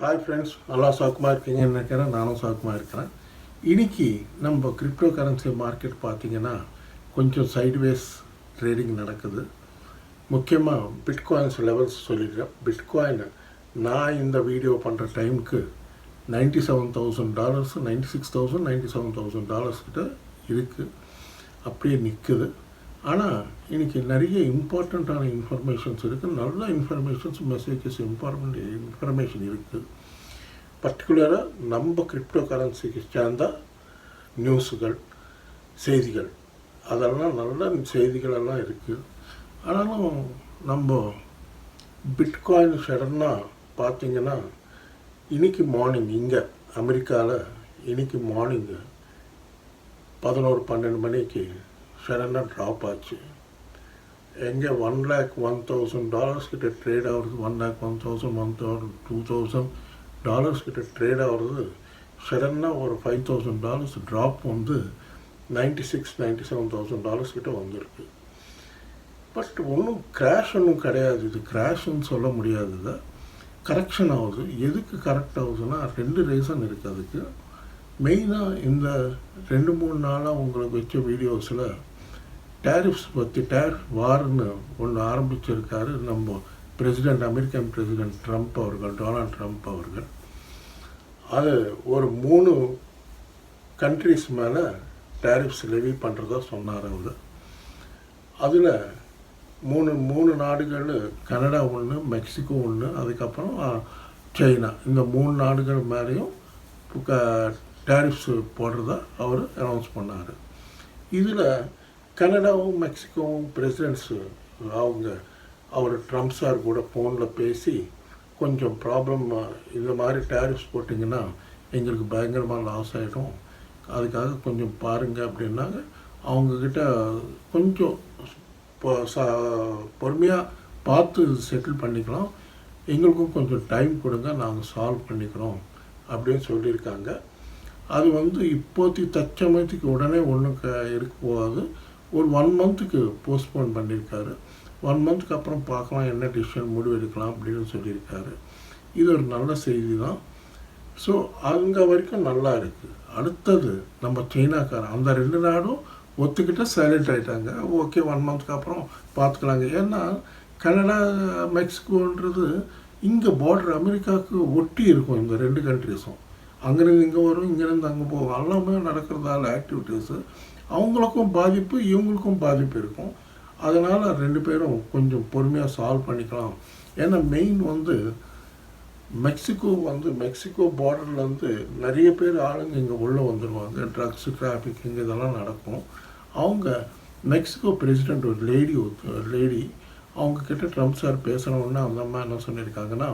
Hi friends நல்லா சௌக்கமாக இருக்கீங்கன்னு நினைக்கிறேன். நானும் சௌக்கமாக இருக்கிறேன். இன்றைக்கி நம்ம கிரிப்டோ கரன்சி மார்க்கெட் பார்த்திங்கன்னா கொஞ்சம் சைட்வேஸ் ட்ரேடிங் நடக்குது. முக்கியமாக பிட்காயின்ஸ் லெவல்ஸ் சொல்லிடுறேன் பிட்காயின் நான் இந்த வீடியோ பண்ணுற டைமுக்கு ninety seven thousand dollars ninety six thousand ninety seven thousand dollars கிட்ட இருக்குது அப்படியே நிற்குது ஆனால் இன்றைக்கி நிறைய இம்பார்ட்டண்ட்டான இன்ஃபர்மேஷன்ஸ் இருக்குது நல்ல இன்ஃபர்மேஷன்ஸ் மெசேஜஸ் இம்பார்ட்டண்ட் இன்ஃபர்மேஷன் இருக்குது பர்டிகுலராக நம்ம கிரிப்டோ கரன்சிக்கு சேர்ந்தால் நியூஸுகள் செய்திகள் அதெல்லாம் நல்ல செய்திகளெல்லாம் இருக்குது ஆனாலும் நம்ம பிட்காயின் சடனாக பார்த்தீங்கன்னா இன்றைக்கி மார்னிங் இங்கே அமெரிக்காவில் இன்னைக்கு மார்னிங்கு பதினோரு பன்னெண்டு மணிக்கு சடனாக ட்ராப் ஆச்சு. எங்கே one lakh one thousand dollars கிட்ட ட்ரேட் ஆகிறது one lakh one thousand one thousand two thousand dollars கிட்ட ட்ரேட் ஆகுறது சடனாக ஒரு ஃபைவ் தௌசண்ட் டாலர்ஸ் ட்ராப் வந்து ninety six ninety seven thousand dollars கிட்ட வந்திருக்கு. பட் ஒன்றும் கிராஷ் ஒன்றும் கிடையாது. இது கிராஷ்னு சொல்ல முடியாது. இதை கரெக்ஷன் ஆகுது. எதுக்கு கரெக்ட் ஆகுதுன்னா ரெண்டு ரீசன் இருக்குது அதுக்கு மெயினாக இந்த ரெண்டு மூணு நாளாக உங்களுக்கு வச்ச வீடியோஸில் டேரிஃப்ஸ் பற்றி டேரிஃப் வார்னு ஒன்று ஆரம்பிச்சிருக்காரு. நம்ம பிரசிடெண்ட் அமெரிக்கன் பிரசிடெண்ட் ட்ரம்ப் அவர்கள் டொனால்ட் ட்ரம்ப் அவர்கள். அது ஒரு மூணு கண்ட்ரிஸ் மேலே டேரிஃப்ஸ் லெவி பண்ணுறதா சொன்னார் அவர். அதில் மூணு மூணு நாடுகள் கனடா ஒன்று மெக்சிகோ ஒன்று அதுக்கப்புறம் சைனா. இந்த மூணு நாடுகள் மேலேயும் டேரிஃப்ஸ் போடுறதா அவர் அனௌன்ஸ் பண்ணார். இதில் கனடாவும் மெக்சிகோவும் பிரசிடென்ட்ஸு அவங்க அவர் ட்ரம்ப் சார் கூட ஃபோனில் பேசி கொஞ்சம் ப்ராப்ளம் இந்த மாதிரி டேரிஃப்ஸ் போட்டிங்கன்னா எங்களுக்கு பயங்கரமாக லாஸ் ஆகிடும் அதுக்காக கொஞ்சம் பாருங்கள் அப்படின்னாங்க. அவங்கக்கிட்ட கொஞ்சம் பொறுமையாக பார்த்து செட்டில் பண்ணிக்கலாம். எங்களுக்கும் கொஞ்சம் டைம் கொடுங்க நாங்கள் சால்வ் பண்ணிக்கிறோம் அப்படின்னு சொல்லியிருக்காங்க. அது வந்து இப்போதைக்கு தற்சமயத்துக்கு உடனே ஒன்றும் க இருக்க போகாது. ஒரு ஒன் மந்த்துக்கு போஸ்ட்போன் பண்ணியிருக்காரு. ஒன் மந்த்துக்கு அப்புறம் பார்க்கலாம் என்ன டிசிஷன் முடிவு எடுக்கலாம் அப்படின்னு சொல்லியிருக்காரு. இது ஒரு நல்ல செய்தி தான் ஸோ அங்கே வரைக்கும் நல்லா இருக்குது அடுத்தது நம்ம சைனாக்காரன் அந்த ரெண்டு நாடும் ஒத்துக்கிட்ட சைலண்ட் ஆகிட்டாங்க ஓகே ஒன் மந்த்துக்கு அப்புறம் பார்த்துக்கலாங்க. ஏன்னா கனடா மெக்சிகோன்றது இங்கே பார்டர் அமெரிக்காவுக்கு ஒட்டி இருக்கும் இந்த ரெண்டு கண்ட்ரிஸும் அங்கேருந்து இங்கே வரும் இங்கேருந்து அங்கே போகும். எல்லாமே நடக்கிறதால ஆக்டிவிட்டீஸு அவங்களுக்கும் பாதிப்பு இவங்களுக்கும் பாதிப்பு இருக்கும். அதனால் ரெண்டு பேரும் கொஞ்சம் பொறுமையாக சால்வ் பண்ணிக்கலாம். ஏன்னா மெயின் வந்து மெக்சிகோ வந்து மெக்சிகோ பார்டர்லேருந்து நிறைய பேர் ஆளுங்க இங்கே உள்ளே வந்துடுவாங்க ட்ரக்ஸு டிராஃபிக்கிங் இதெல்லாம் நடக்கும். அவங்க மெக்சிகோ பிரசிடெண்ட் ஒரு லேடி லேடி அவங்கக்கிட்ட ட்ரம்ப் சார் பேசணுன்னா அந்த அம்மா என்ன சொல்லியிருக்காங்கன்னா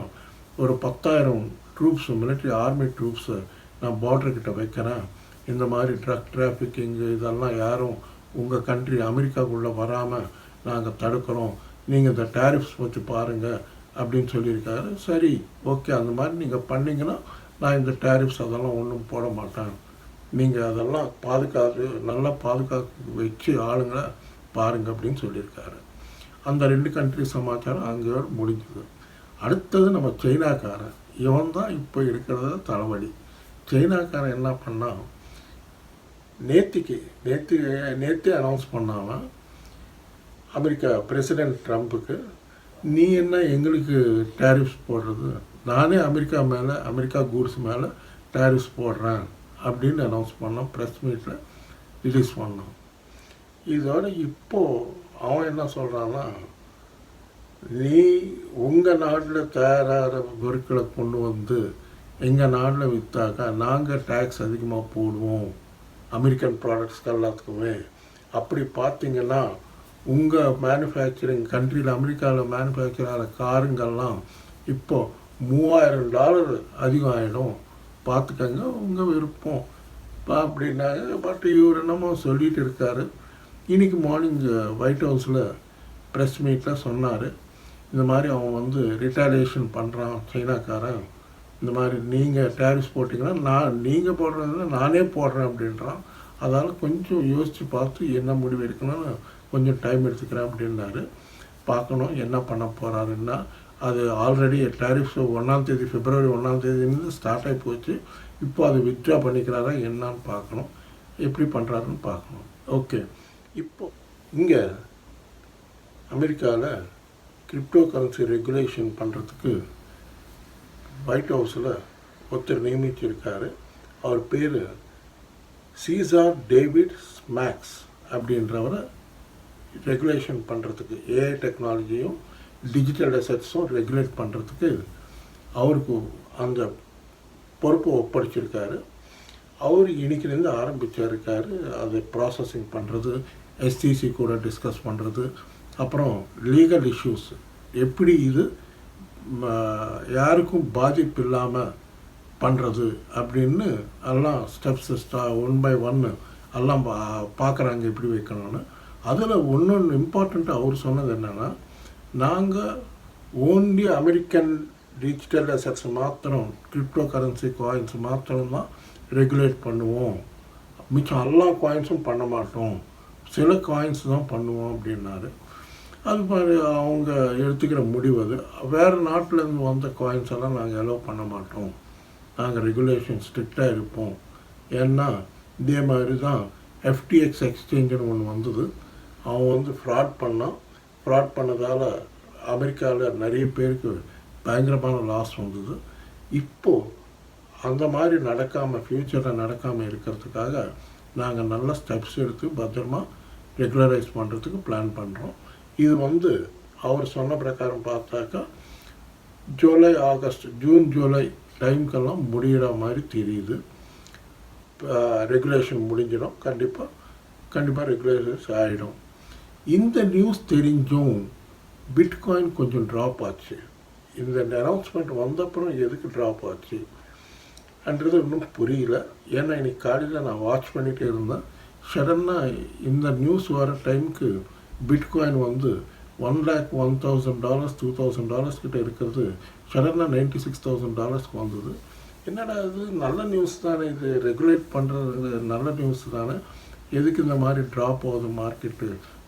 ஒரு பத்தாயிரம் ட்ரூப்ஸ் மிலிட்ரி ஆர்மி ட்ரூப்ஸை நான் பார்டர்கிட்ட வைக்கிறேன். இந்த மாதிரி ட்ரக் டிராஃபிக்கிங்கு இதெல்லாம் யாரும் உங்கள் கண்ட்ரி அமெரிக்காக்குள்ளே வராமல் நாங்கள் தடுக்கிறோம். நீங்கள் இந்த டேரிஃப்ஸ் வச்சு பாருங்கள் அப்படின்னு சொல்லியிருக்காரு. சரி ஓகே அந்த மாதிரி நீங்கள் பண்ணிங்கன்னா நான் இந்த டேரிஃப்ஸ் அதெல்லாம் ஒன்றும் போட மாட்டேன். நீங்கள் அதெல்லாம் பாதுகாத்து நல்லா பாதுகாத்து வச்சு ஆளுங்களை பாருங்கள் அப்படின்னு சொல்லியிருக்காரு. அந்த ரெண்டு கண்ட்ரி சமாச்சாரம் அங்கே முடிஞ்சது. அடுத்தது நம்ம சைனாக்காரன். இவன் தான் இப்போ இருக்கிறத தலைவலி சைனாக்காரன் என்ன பண்ணான் நேத்திக்கு நேற்று நேற்றே அனௌன்ஸ் பண்ணாமல் அமெரிக்கா பிரசிடென்ட் ட்ரம்ப்புக்கு நீ என்ன எங்களுக்கு டேரிஃப்ஸ் போடுறது? நானே அமெரிக்கா மேலே அமெரிக்கா கூட்ஸ் மேலே டேரிஃப்ஸ் போடுறேன். அப்படின்னு அனௌன்ஸ் பண்ணோம் ப்ரெஸ் மீட்டில் ரிலீஸ் பண்ணோம் இதோட இப்போது அவன் என்ன சொல்கிறான்னா நீ உங்கள் நாட்டில் தயாராகிற பொருட்களை கொண்டு வந்து எங்கள் நாட்டில் விற்றாக்கா நாங்கள் டேக்ஸ் அதிகமாக போடுவோம். அமெரிக்கன் ப்ராடக்ட்ஸ்க்கு எல்லாத்துக்குமே. அப்படி பார்த்தீங்கன்னா உங்கள் மேனுஃபேக்சரிங் கண்ட்ரியில் அமெரிக்காவில் மேனுஃபேக்சர் ஆகிற காருங்கள்லாம் இப்போ மூவாயிரம் டாலர் அதிகம் ஆகிடும் பார்த்துக்கங்க உங்கள் விருப்பம். அப்படின்னாங்க பட் இவர் என்னமோ சொல்லிகிட்டு இருக்காரு. இன்றைக்கி மார்னிங் ஒயிட் ஹவுஸில் ப்ரெஸ் மீட்டில் சொன்னார். இந்த மாதிரி அவன் வந்து ரிட்டாலியேஷன் பண்ணுறான் சைனாக்காரன். இந்த மாதிரி நீங்கள் டேரிஸ் போட்டிங்கன்னா நான் நீங்கள் போடுறதுல நானே போடுறேன் அப்படின்றான். அதால் கொஞ்சம் யோசித்து பார்த்து என்ன முடிவு எடுக்கணும்னு கொஞ்சம் டைம் எடுத்துக்கிறேன் அப்படின்னாரு. பார்க்கணும் என்ன பண்ண போகிறாருன்னா அது ஆல்ரெடி டேரிஃப்ஸ் ஒன்றாந்தேதி பிப்ரவரி ஒன்றாந்தேதிலேருந்து ஸ்டார்ட் ஆகி போச்சு. இப்போ அது வித்ட்ரா பண்ணிக்கிறாரா என்னன்னு பார்க்கணும். எப்படி பண்ணுறாருன்னு பார்க்கணும். ஓகே இப்போ இங்கே அமெரிக்காவில் கிரிப்டோ கரன்சி ரெகுலேஷன் பண்ணுறதுக்கு ஒயிட் ஹவுஸில் ஒருத்தர் நியமிச்சிருக்காரு. அவர் பேர் சீசார் டேவிட் ஸ்மேக்ஸ் அப்படின்றவரை ரெகுலேஷன் பண்ணுறதுக்கு ஏஐ டெக்னாலஜியும் டிஜிட்டல் அசட்ஸும் ரெகுலேட் பண்ணுறதுக்கு அவருக்கு அந்த பொறுப்பை ஒப்படைச்சிருக்காரு. அவர் இன்றைக்கிலேருந்து ஆரம்பிச்சிருக்காரு. அதை ப்ராசஸிங் பண்ணுறது எஸ்டிசி கூட டிஸ்கஸ் பண்ணுறது அப்புறம் லீகல் இஷ்யூஸ் எப்படி இது யாருக்கும் பாதிப்பு இல்லாமல் பண்ணுறது அப்படின்னு எல்லாம் ஸ்டெப்ஸ் ஸ்டா ஒன் பை ஒன்று எல்லாம் பா பார்க்குறாங்க எப்படி வைக்கணும்னு. அதில் ஒன்று இம்பார்ட்டண்ட்டாக அவர் சொன்னது என்னென்னா நாங்கள் ஓன்லி அமெரிக்கன் டிஜிட்டல் அசட்ஸ் மாத்திரம் கிரிப்டோ கரன்சி காயின்ஸ் மாத்திரம் தான் ரெகுலேட் பண்ணுவோம். மிச்சம் எல்லா காயின்ஸும் பண்ண மாட்டோம். சில காயின்ஸ் தான் பண்ணுவோம் அப்படின்னாரு. அது மாதிரி அவங்க எடுத்துக்கிற முடிவு அது. வேறு நாட்டிலேருந்து வந்த காயின்ஸ் எல்லாம் நாங்கள் அலோவ் பண்ண மாட்டோம். நாங்கள் ரெகுலேஷன் ஸ்ட்ரிக்டாக இருப்போம். ஏன்னா இதே மாதிரி தான் எஃப்டிஎக்ஸ் எக்ஸ்சேஞ்சுன்னு ஒன்று வந்தது. அவன் வந்து ஃப்ராட் பண்ணான் ஃப்ராட் பண்ணதால் அமெரிக்காவில் நிறைய பேருக்கு பயங்கரமான லாஸ் வந்தது. இப்போது அந்த மாதிரி நடக்காமல் ஃப்யூச்சரில் நடக்காமல் இருக்கிறதுக்காக நாங்கள் நல்ல ஸ்டெப்ஸ் எடுத்து பத்திரமா ரெகுலரைஸ் பண்ணுறதுக்கு பிளான் பண்ணுறோம் இது வந்து அவர் சொன்ன பிரகாரம் பார்த்தாக்கா ஜூலை ஆகஸ்ட் ஜூன் ஜூலை டைம்க்கெல்லாம் முடிகிற மாதிரி தெரியுது. ரெகுலேஷன் முடிஞ்சிடும். கண்டிப்பாக கண்டிப்பாக ரெகுலேஷன்ஸ் ஆகிடும் இந்த நியூஸ் தெரிஞ்சும் பிட்காயின் கொஞ்சம் ட்ராப் ஆச்சு. இந்த அனௌன்ஸ்மெண்ட் வந்தப்புறம் எதுக்கு ட்ராப் ஆச்சு? என்றது இன்னும் புரியல. ஏன்னா இன்னைக்கு காலையில் நான் வாட்ச் பண்ணிகிட்டே இருந்தேன். சடனாக இந்த நியூஸ் வர டைமுக்கு பிட்காயின் வந்து one lakh one thousand dollars two thousand dollars கிட்ட இருக்கிறது. சடனாக நைன்டி சிக்ஸ் தௌசண்ட் டாலர்ஸ்க்கு வந்தது. என்னடா இது? நல்ல நியூஸ் தானே இது. ரெகுலேட் பண்ணுறது நல்ல நியூஸ் தானே. எதுக்கு இந்த மாதிரி ட்ராப் ஆகுது மார்க்கெட்டு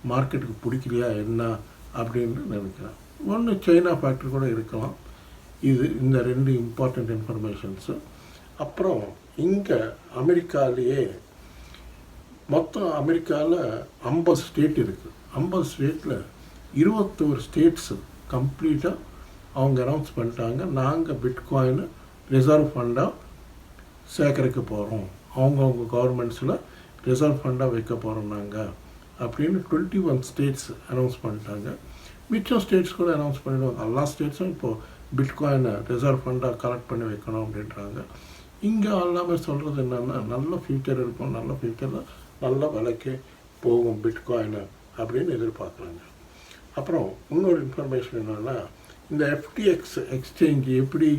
மார்க்கெட்டுக்கு பிடிக்கலையா என்ன? அப்படின்னு நினைக்கிறேன். ஒன்று சைனா ஃபேக்ட்ரி கூட இருக்கலாம். இது இந்த ரெண்டு இம்பார்ட்டண்ட் இன்ஃபர்மேஷன்ஸு அப்புறம் இங்கே அமெரிக்காலேயே மொத்தம் அமெரிக்காவில் ஐம்பது ஸ்டேட் இருக்குது ஐம்பது ஸ்டேட்டில் இருபத்தோரு ஸ்டேட்ஸ் கம்ப்ளீட்டாக அவங்க அனௌன்ஸ் பண்ணிட்டாங்க. நாங்கள் பிட்காயின் ரிசர்வ் ஃபண்டாக சேர்க்கறதுக்கு போகிறோம் அவங்கவுங்க கவர்மெண்ட்ஸில் ரிசர்வ் ஃபண்டாக வைக்க போகிறோம் நாங்கள் அப்படின்னு டுவெண்ட்டி ஒன் ஸ்டேட்ஸ் அனௌன்ஸ் பண்ணிட்டாங்க. மிச்சம் ஸ்டேட்ஸ் கூட அனௌன்ஸ் பண்ணிடுவாங்க. எல்லா ஸ்டேட்ஸும் இப்போது பிட்காயினை ரிசர்வ் ஃபண்டாக கலெக்ட் பண்ணி வைக்கணும் அப்படின்றாங்க. இங்கே எல்லாமே சொல்கிறது என்னென்னா நல்ல ஃபியூச்சர் இருக்கும். நல்ல ஃபியூச்சரில் நல்ல விலைக்கு போகும் பிட்காயினை. அப்படின்னு எதிர்பார்க்குறாங்க. அப்புறம் இன்னொரு இன்ஃபர்மேஷன் என்னென்னா இந்த எஃப்டிஎக்ஸ் எக்ஸ்சேஞ்சு எப்படி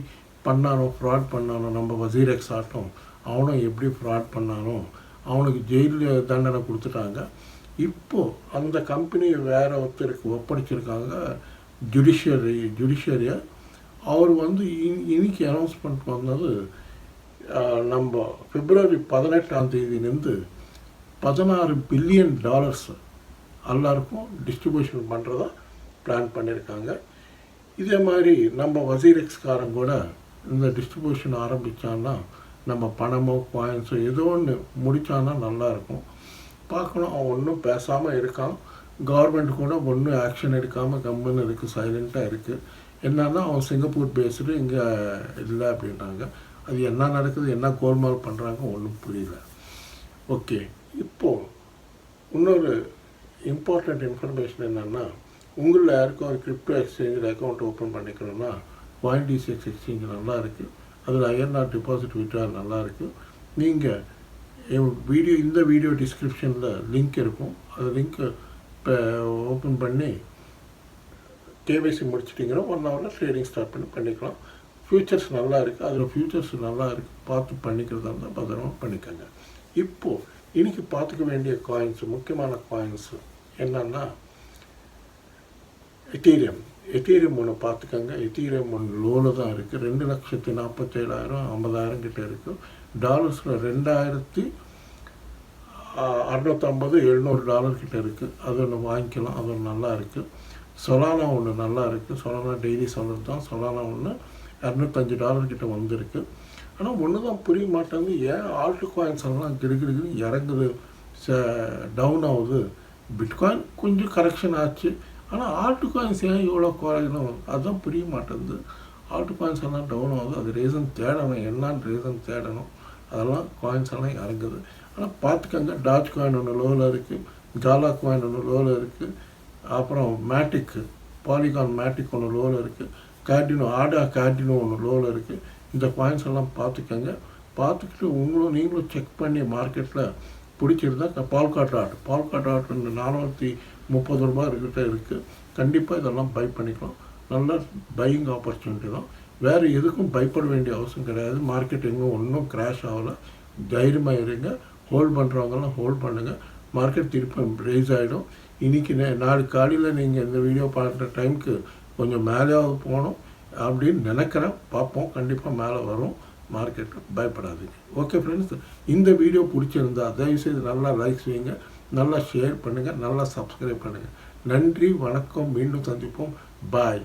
பண்ணானோ ஃப்ராட் பண்ணானோ நம்ம வசீரெக்ஸ் ஆட்டம் அவனும் எப்படி ஃப்ராட் பண்ணானோ அவனுக்கு ஜெயில் தண்டனை கொடுத்துட்டாங்க. இப்போது அந்த கம்பெனியை வேறு ஒருத்தருக்கு ஒப்படைச்சிருக்காங்க ஜுடிஷியரி ஜுடிஷியரியை அவர் வந்து இன் இன்னைக்கு அனௌன்ஸ்மெண்ட் வந்தது நம்ம பிப்ரவரி பதினெட்டாம் தேதியிலேருந்து பதினாறு பில்லியன் டாலர்ஸ் எல்லாருக்கும் டிஸ்ட்ரிபியூஷன் பண்ணுறதா பிளான் பண்ணியிருக்காங்க இதே மாதிரி நம்ம வசீரெக்ஸ்காரன் கூட இந்த டிஸ்ட்ரிபியூஷன் ஆரம்பித்தான்னா நம்ம பணமோ காயின்ஸோ ஏதோ ஒன்று முடித்தான்னா நல்லாயிருக்கும் பார்க்கணும் அவன் ஒன்றும் பேசாமல் இருக்கான். கவர்மெண்ட் கூட ஒன்றும் ஆக்ஷன் எடுக்காமல் கம்முன்னு இருக்குது சைலண்ட்டாக இருக்குது என்னன்னா அவன் சிங்கப்பூர் பேஸ்டு இங்கே இல்லை அப்படின்றாங்க. அது என்ன நடக்குது என்ன கோல்மால் பண்ணுறாங்க ஒன்றும் புரியல. ஓகே இப்போது இன்னொரு இம்பார்ட்டண்ட் இன்ஃபர்மேஷன் என்னென்னா உங்களில் யாருக்கும் ஒரு கிரிப்டோ எக்ஸ்சேஞ்சில் அக்கௌண்ட் ஓப்பன் பண்ணிக்கணும்னா பாயிண்ட் டிசிஎக்ஸ் எக்ஸ்சேஞ்ச் நல்லா இருக்குது அதில் ஐஎன்ஆர் டிபாசிட் விட்ரால் நல்லா இருக்குது நீங்கள் வீடியோ இந்த வீடியோ டிஸ்கிரிப்ஷனில் லிங்க் இருக்கும். அந்த லிங்க்கை இப்போ ஓப்பன் பண்ணி கேவைசி முடிச்சிட்டிங்கன்னா ஒன் ஹவரில் ட்ரேடிங் ஸ்டார்ட் பண்ணி பண்ணிக்கலாம். ஃப்யூச்சர்ஸ் நல்லா இருக்குது அதில் ஃப்யூச்சர்ஸ் நல்லா இருக்குது பார்த்து பண்ணிக்கிறதா இருந்தால் பத்திரமா பண்ணிக்கோங்க. இப்போது இன்னைக்கு பார்த்துக்க வேண்டிய காயின்ஸ் முக்கியமான காயின்ஸ் என்னன்னா எத்தீரியம் எத்தீரியம் ஒன்று பார்த்துக்கோங்க. எத்தீரியம் ஒன்று லோவில் தான் இருக்குது ரெண்டு லட்சத்தி நாற்பத்தேழாயிரம் ஐம்பதாயிரம் கிட்டே இருக்குது டாலர்ஸில் ரெண்டாயிரத்தி அறுநூத்தம்பது எழுநூறு டாலர் கிட்டே இருக்குது அது ஒன்று வாங்கிக்கலாம். அது ஒன்று நல்லா இருக்குது சொலானா ஒன்று நல்லா இருக்குது சொலானா டெய்லி சொல்கிறது தான் சொலானா ஒன்று இரநூத்தஞ்சு டாலர் கிட்ட வந்திருக்கு. ஆனால் ஒன்று தான் புரிய மாட்டாங்க. ஏன் ஆல்ட்டு காயின்ஸ் எல்லாம் கிடுகிடுன்னு இறங்குது. டவுன் ஆகுது. பிட்காயின் கொஞ்சம் கரெக்ஷன் ஆச்சு. ஆனால் ஆல்ட்டு காயின்ஸ் ஏன் இவ்வளோ குறையணும்? அதுதான் புரிய மாட்டேங்குது. ஆல்ட்டு காயின்ஸ் எல்லாம் டவுன் ஆகுது. அது ரீசன் தேடணும். என்னான்னு ரீசன் தேடணும். அதெல்லாம் காயின்ஸ் எல்லாம் இறங்குது. ஆனால் பார்த்துக்கங்க. டாச் காயின் ஒன்று லோவில் இருக்குது ஜாலா காயின் ஒன்று லோவில் இருக்குது அப்புறம் மேட்டிக்கு பாலிகான் மேட்டிக் ஒன்று லோவில் இருக்குது கார்டினோ ஆடா கார்டினோ ஒன்று லோவில் இருக்குது இந்த காயின்ஸ் எல்லாம் பார்த்துக்கங்க. பார்த்துக்கிட்டு உங்களும் நீங்களும் செக் பண்ணி மார்க்கெட்டில் பிடிச்சிருந்தா பால்காட் ஆர்ட் பால்காட் ஆர்ட் நானூற்றி முப்பது ரூபாய் இருக்கிட்ட இருக்குது கண்டிப்பாக இதெல்லாம் பை பண்ணிக்கலாம். நல்ல பையிங் ஆப்பர்ச்சுனிட்டி தான். வேறு எதுக்கும் பயப்பட வேண்டிய அவசியம் கிடையாது. மார்க்கெட் எங்கும் ஒன்றும் கிராஷ் ஆகலை. தைரியமாக இருங்க. ஹோல்ட் பண்ணுறவங்கலாம் ஹோல்ட் பண்ணுங்கள் மார்க்கெட் திருப்பி ரைஸ் ஆகிடும் இன்றைக்கி நே நாளைக்கு காலையில் நீங்கள் இந்த வீடியோ பார்க்குற டைமுக்கு கொஞ்சம் மேலேயாவது போகணும். அப்படின்னு நினைக்கிறேன். பார்ப்போம். கண்டிப்பாக மேலே வரும். மார்க்கெட்டு பயப்படாதீங்க. ஓகே ஃப்ரெண்ட்ஸ் இந்த வீடியோ பிடிச்சிருந்தா தயவுசெய்து நல்லா லைக் செய்யுங்க. நல்லா ஷேர் பண்ணுங்கள் நல்லா சப்ஸ்கிரைப் பண்ணுங்கள் நன்றி வணக்கம். மீண்டும் சந்திப்போம். பாய்